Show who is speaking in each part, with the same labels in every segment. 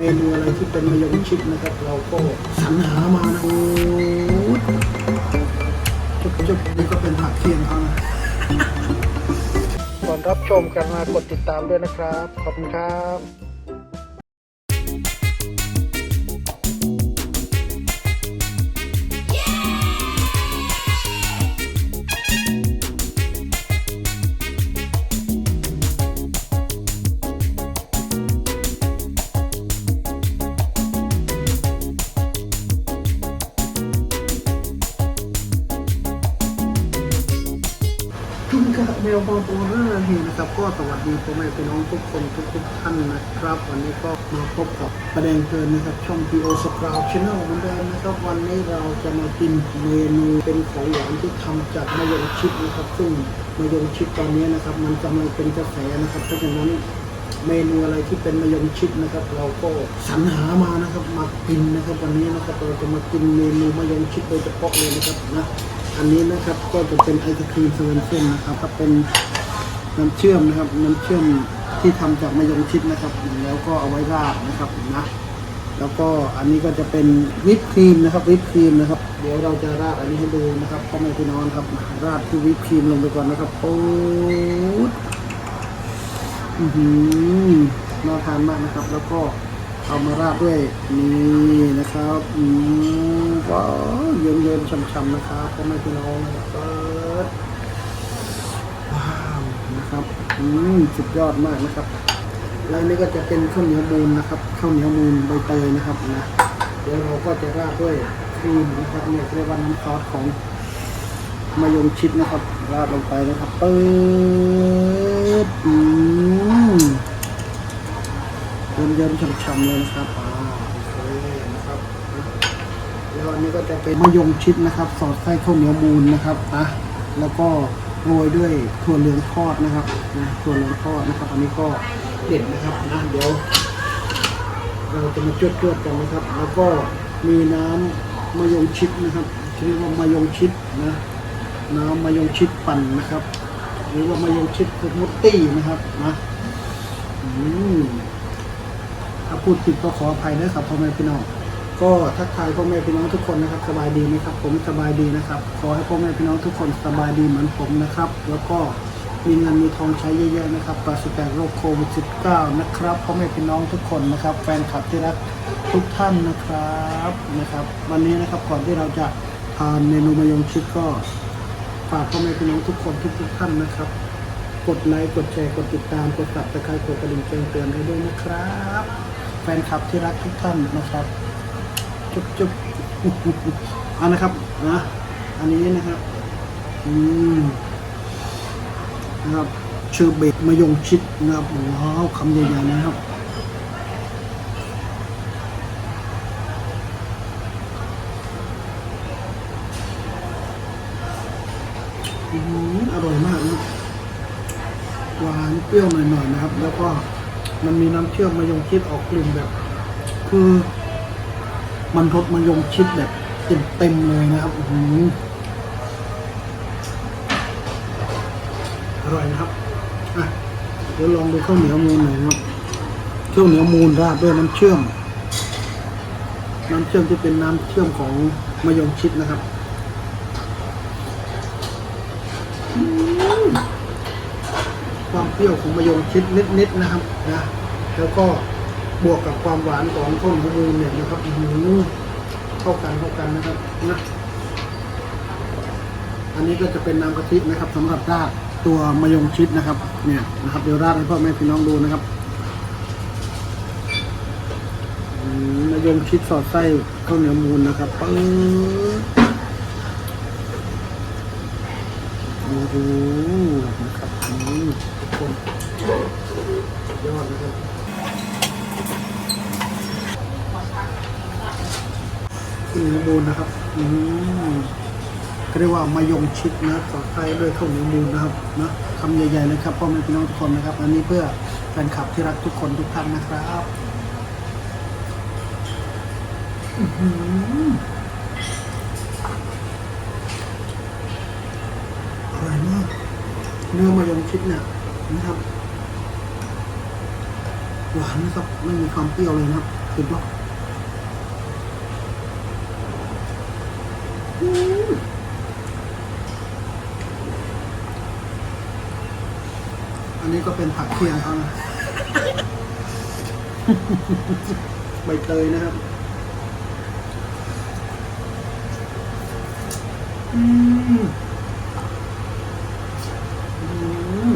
Speaker 1: เมนูอะไรที่เป็นมายองชิดนะครับ เราก็สรรหามานะโอ้จุบจุบนี่ก็เป็นผักเคียงเขานะก่อนรับชมกันมากดติดตามด้วยนะครับ ขอบคุณครับ ครับก็สวัสดีพ่อแม่พี่น้องทุกคนทุกทุกท่านนะครับ วันนี้ก็มาพบกับประเด็นเกินนะครับ ช่อง PO s p r o u t Channel เหมือนเดิมนะครับ วันนี้เราจะมากินเมนูเป็นของหวานที่ทำจากมะยงชิดนะครับ ซึ่งมะยงชิดตอนนี้นะครับ มันกำลังเป็นกระแสนะครับ เพราะฉะนั้นเมนูอะไรที่เป็นมะยงชิดนะครับ เราก็สรรหามานะครับมากินนะครับ วันนี้นะครับเราจะมากินเมนูมะยงชิดโดยเฉพาะเลยนะครับนะอันนี้นะครับก็จะเป็นไอศครีมเซเว่นเส้นนะครับก็เป็น น้ำเชื่อมนะครับน้ำเชื่อมที่ทำจากมะยงชิดนะครับ แล้วก็เอาไว้ราดนะครับนะแล้วก็อันนี้ก็จะเป็นวิปครีมนะครับวิปครีมนะครับ เดี๋ยวเราจะราดอันนี้ให้ดูนะครับพ่อแม่พี่น้องครับราดที่วิปครีมลงไปก่อนนะครับโอ้อือหือน่าทานมากนะครับ แล้วก็เอามาราดด้วยนี่นะครับอืมว้าวเยิ้มเยิ้มๆช่ำๆนะครับพ่อแม่พี่น้องนะครับเปิดว้าวนะครับ อืมสุดยอดมากนะครับ แล้วนี่ก็จะเป็นข้าวเหนียวมูนนะครับข้าวเหนียวมูนใบเตยนะครับนะเดี๋ยวเราก็จะราดด้วยครีมนะครับเนี่ยเรียกว่าน้ำซอสของมายงชิดนะครับ ราดลงไปนะครับเปิดอืมเยิ้มเยิ้มๆช่ำๆเลยนะครับอ่าโอเคนะครับแล้วอันนี้ก็จะเป็นมายงชิดนะครับ สอดไส้ข้าวเหนียวมูนนะครับนะแล้วก็ โรยด้วยถั่วเหลืองทอดนะครับนะถั่วเหลืองทอดนะครับ อันนี้ก็เด็ดนะครับนะเดี๋ยวเราจะมาจวดจดๆกันนะครับ แล้วก็มีน้ำมะยงชิดนะครับชื่อว่ามะยงชิดนะน้ำมะยงชิดปั่นนะครับ หรือว่ามะยงชิดสมูทตี้นะครับนะอืมถ้าพูดผิดก็ขออภัยด้วยครับพ่อแม่พี่น้อง ก็ทักทายพ่อแม่พี่น้องทุกคนนะครับ สบายดีไหมครับ ผมสบายดีนะครับ ขอให้พ่อแม่พี่น้องทุกคนสบายดีเหมือนผมนะครับ แล้วก็มีเงินมีทองใช้เยอะๆนะครับปราศจากโรคโควิด -19 นะครับพ่อแม่พี่น้องทุกคนนะครับ แฟนคลับที่รักทุกท่านนะครับนะครับ วันนี้นะครับก่อนที่เราจะทานเมนูมะยงชิดก็ฝากพ่อแม่พี่น้องทุกคนทุกๆท่านนะครับ กดไลค์กดแชร์กดติดตามกดสับตะไคร้กดกระดิ่งแจ้งเตือนให้ด้วยนะครับ แฟนคลับที่รักทุกท่านนะครับ จุ๊บจุ๊บอานนะครับนะอันนี้นะครับ อืมนะครับเชอร์เบตมะยงชิดนะครับว้าวคำใหญ่ๆนะครับอืมอร่อยมากนะหวานเปรี้ยวหน่อยๆนะครับ แล้วก็มันมีน้ำเชื่อมมะยงชิดออกกลิ่นแบบ คือ มันรสมะยงชิดแบบเต็มเลยนะครับออหือร่อยนะครับอะเดี๋ยวลองดูข้าวเหนียวมูนหน่อยครับข้าวเหนียวมูนราดด้วยน้ำเชื่อม น้ำเชื่อมที่เป็นน้ำเชื่อมของมะยงชิดนะครับความเปรี้ยวของมะยงชิดนิดๆนะครับนะแล้วก็ บวกกับความหวานของข้าวเหนียวมูนเนี่ยนะครับอื้อหืเข้ากันเข้ากันนะครับนะอันนี้ก็จะเป็นน้ำกะทินะครับสำหรับราดตัวมะยงชิดนะครับ เนี่ยนะครับเดี๋ยวราดให้พ่อแม่พี่น้องดูนะครับมะยงชิดสอดไส้ข้าวเหนียวมูนนะครับปึ๊บโอ้นะครับอืมทุกคนยอดนะครับข้าว เหนียวมูนนะครับอืมก็เรียกว่ามายงชิดนะสอไส้ด้วยข้าวเหนียวมูนนะครับนะคำใหญ่ๆเลยครับพ่อแม่พี่น้องทุกคนนะครับ อันนี้เพื่อแฟนคลับที่รักทุกคนทุกท่านนะครับอือหืออร่อยมากเนื้อมายงชิดเนี่ยนะครับหวานนะครับไม่มีความเปรี้ยวเลยนะครับสุดยอด อันนี้ก็เป็นผักเคียงเขานะใบเตยนะครับอืมอืม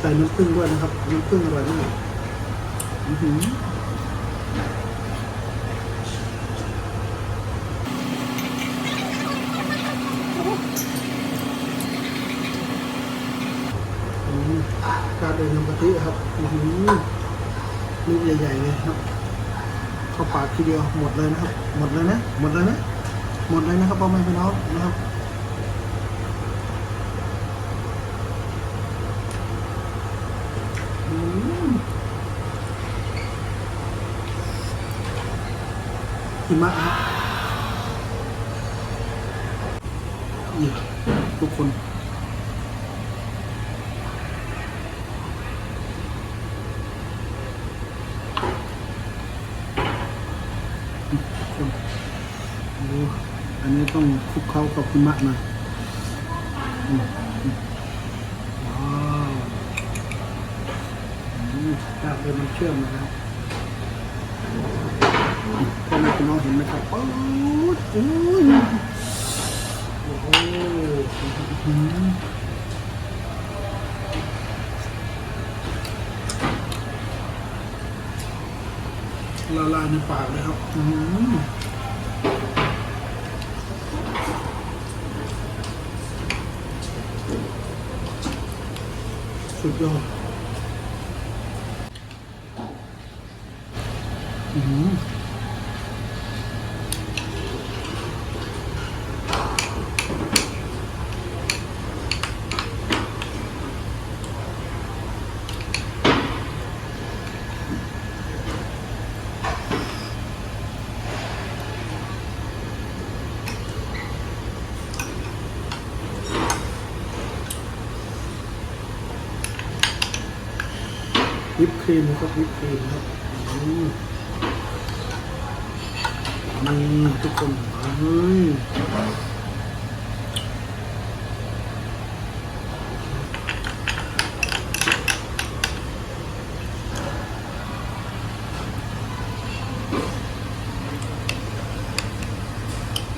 Speaker 1: ใส่น้ำผึ้งด้วยนะครับ น้ำผึ้งอร่อยมากอื้อหือม การเดินน้ำกะทิครับอื้อหือลูกใหญ่ๆเลยครับเข้าปากทีเดียวหมดเลยนะครับ หมดเลยนะ หมดเลยนะ หมดเลยนะครับพ่อแม่พี่น้องนะครับหิมะครับนี่ทุกคน ทุกคนโอ้อันนี้ต้องค ลุกเข้ากับหิมะมาวอืมกล้าเลยมันเชื่อมนะครับพ่อแม่พี่น้องเห็นไหมครับป๊ดโอ้ยโอ้โหอื้อหือละลายในปากเลยครับ อืม สุดยอดอืม วิปครีมครับวิปครีมครับอืมนี่ทุกคนเฮ้ย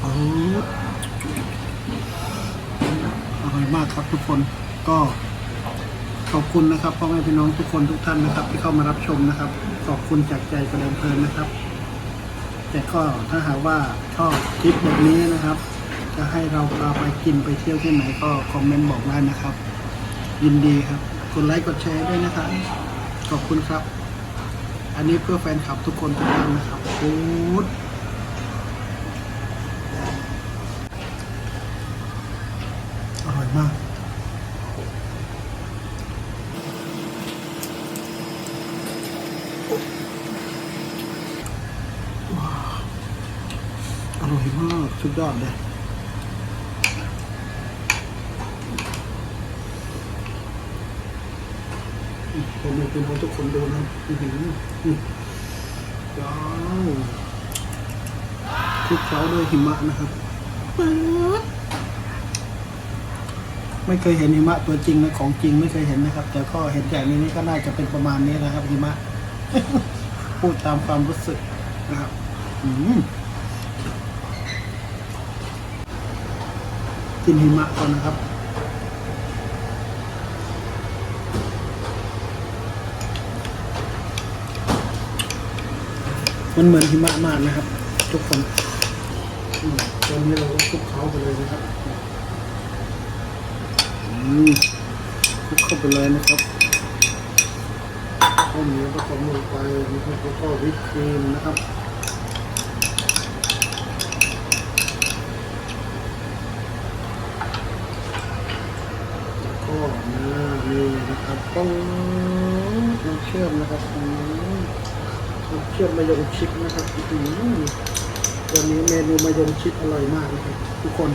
Speaker 1: โอ้อร่อยมากครับทุกคนก็ คุณนะครับพ่อแม่พี่น้องทุกคนทุกท่านนะครับ ที่เข้ามารับชมนะครับ ขอบคุณจากใจกระเด็นเพลินนะครับ แต่ก็ถ้าหากว่าชอบคลิปแบบนี้นะครับ จะให้เราพาไปกินไปเที่ยวที่ไหนก็คอมเมนต์บอกได้นะครับ ยินดีครับกดไลค์กดแชร์ด้วยนะครับ ขอบคุณครับ อันนี้เพื่อแฟนคลับทุกคนทุกท่านนะครับฟูดอร่อยมาก อร่อยมากสุด ยอดเลยผมอยากเป็นขอทุกคนดูนะอือหืออือว้าวคลุกเคล้าด้วยหิมะนะครับไม่เคยเห็นหิมะตัวจริงนะของจริงไม่เคยเห็นนะครับ แต่ก็เห็นอย่างนี้นี่ก็น่าจะเป็นประมาณนี้นะครับหิมะ พูดตามความรู้สึกนะครับ อืม กินหิมะก่อนนะครับ มันเหมือนหิมะมากนะครับ ทุกคนอืมตอนนี้เราก็คลุกเขาไปเลยนะครับอืมคลุกเข้าไปเลยนะครับข้าวเหนียวผสมลงไปนะครับแล้วก็วิปครีมนะครับ ตรงนี้เชื่อมนะครับตรงนี้เชื่อมมายองชิดนะครับตัวนี้เมนูมายองชิดอร่อยมากนะครับทุกคน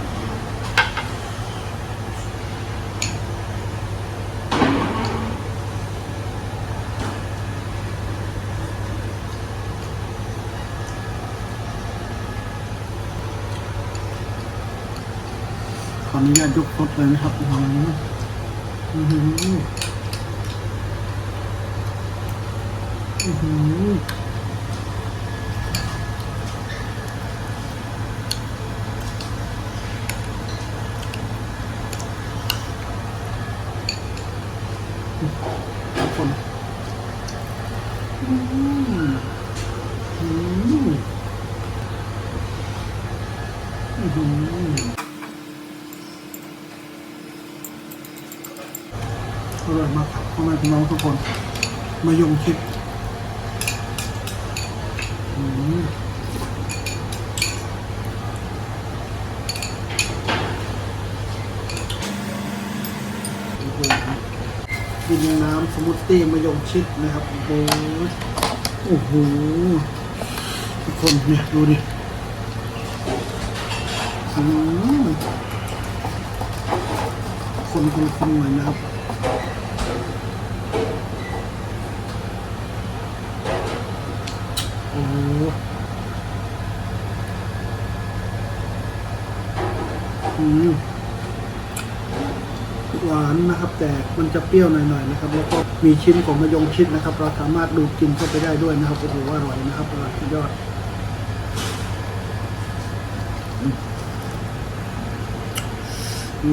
Speaker 1: ขออนุญาตยกรถเลยนะครับ ทุกคนอืมอืมอื้อหืออร่อยมากครับพ่อแม่พี่น้องทุกคน มายงชิดอืมโอ้โหกิ นน้ำสมูทตี้มายงชิดนะครับโอ้โหโอ้โหทุกคนเนี่ยดูดิคนคนคนหน่อยนะครับโอ้โหอืม หวานนะครับ แต่มันจะเปรี้ยวหน่อยๆนะครับ แล้วก็มีชิ้นของมะยงชิดนะครับ เราสามารถดูดกินเข้าไปได้ด้วยนะครับโอ้โหอร่อยนะครับอร่อยสุดยอด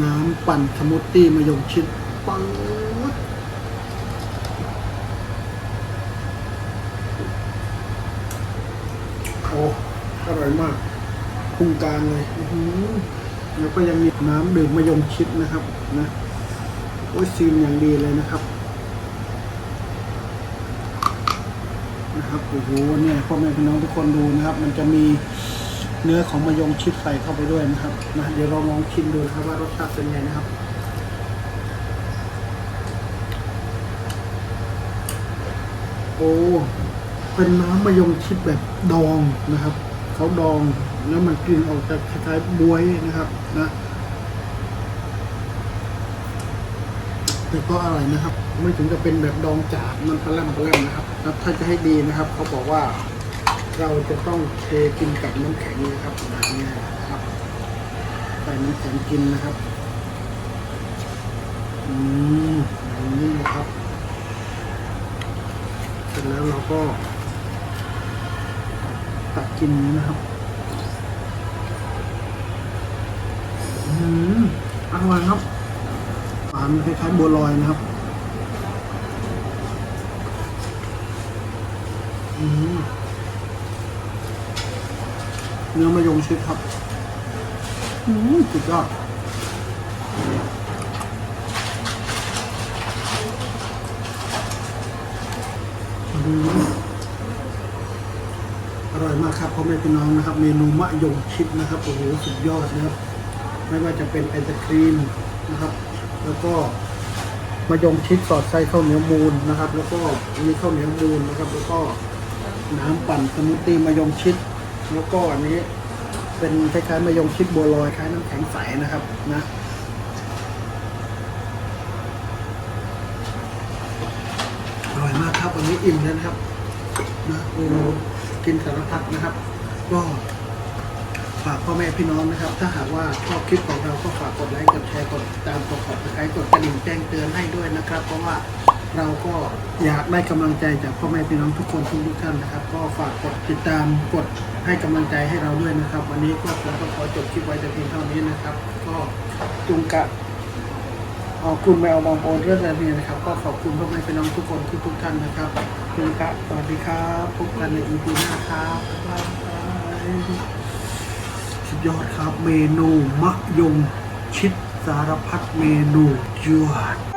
Speaker 1: น้ำปั่นสมูทตี้มะยงชิดปังโอ้อร่อยมากพุงกางเลยแล้วก็ยังมีน้ำดื่มมะยงชิดนะครับนะ โอ้ยซีนอย่างดีเลยนะครับนะครับโอ้โหเนี่ยพ่อแม่พี่น้องทุกคนดูนะครับ มันจะมีเนื้อของมะยงชิดใส่เข้าไปด้วยนะครับนะเดี๋ยวเราลองชิมดูนะครับว่ารสชาติเป็นไงนะครับโอ้เป็นน้ำมะยงชิดแบบดองนะครับเขาดองแล้วมันกลิ่นออกจากคล้ายๆบวยนะครับนะ แต่ก็อร่อยนะครับ ไม่ถึงจะเป็นแบบดองจ๋ามันปลาแรมปลาแรมนะครับแล้วถ้าจะให้ดีนะครับ เขาบอกว่า เราจะต้องเทกินกับน้ำแข็งนะครับแบบนี้นะครับใส่น้ำแข็งกินนะครับอืมอย่างนี้นะครับเสร็จแล้วเราก็ตักกินนี้นะครับอืมอร่อยครับานคล้ายๆบัวลอยนะครับอืมเนื้อมะยงชิดครับอืมสุดยอดอืมอร่อยมากครับพ่อแม่พี่น้องนะครับ เมนูมะยงชิดนะครับโอ้โหสุดยอดนะครับ ไม่ว่าจะเป็นไอศครีมนะครับ แล้วก็มะยงชิดสอดไส้ข้าวเหนียวมูนนะครับ แล้วก็มีข้าวเหนียวมูนนะครับ แล้วก็น้ำปั่นสมูทตี้มะยงชิด แล้วก็อันนี้เป็นคล้ายๆมะยงชิดบัวลอยคล้ายน้ำแข็งใสนะครับนะอร่อยมากครับวันนี้อิ่มแล้วนะครับนะเมนูกินสารพัดนะครับ ก็ ฝากพ่อแม่พี่น้องนะครับ ถ้าหากว่าชอบคลิปของเราก็ฝากกดไลค์กดแชร์กดติดตามกดขอบสไครต์กดกระดิ่งแจ้งเตือนให้ด้วยนะครับ เพราะว่าเราก็อยากได้กำลังใจจากพ่อแม่พี่น้องทุกคนทุกท่านนะครับ ก็ฝากกดติดตามกดให้กำลังใจให้เราด้วยนะครับ วันนี้ก็ผมก็ขอจบคลิปไว้แต่เพียงเท่านี้นะครับ ก็จุงกะขอบคุณแมวบางโอนเรื่องอะไรเนี่ยนะครับ ก็ขอบคุณพ่อแม่พี่น้องทุกคนทุกทุกท่านนะครับคุณครับสวัสดีครับพบกันในอีพีหน้าครับบ๊ายบาย ยอดครับเมนูมะยงชิดสารพัดเมนูจวด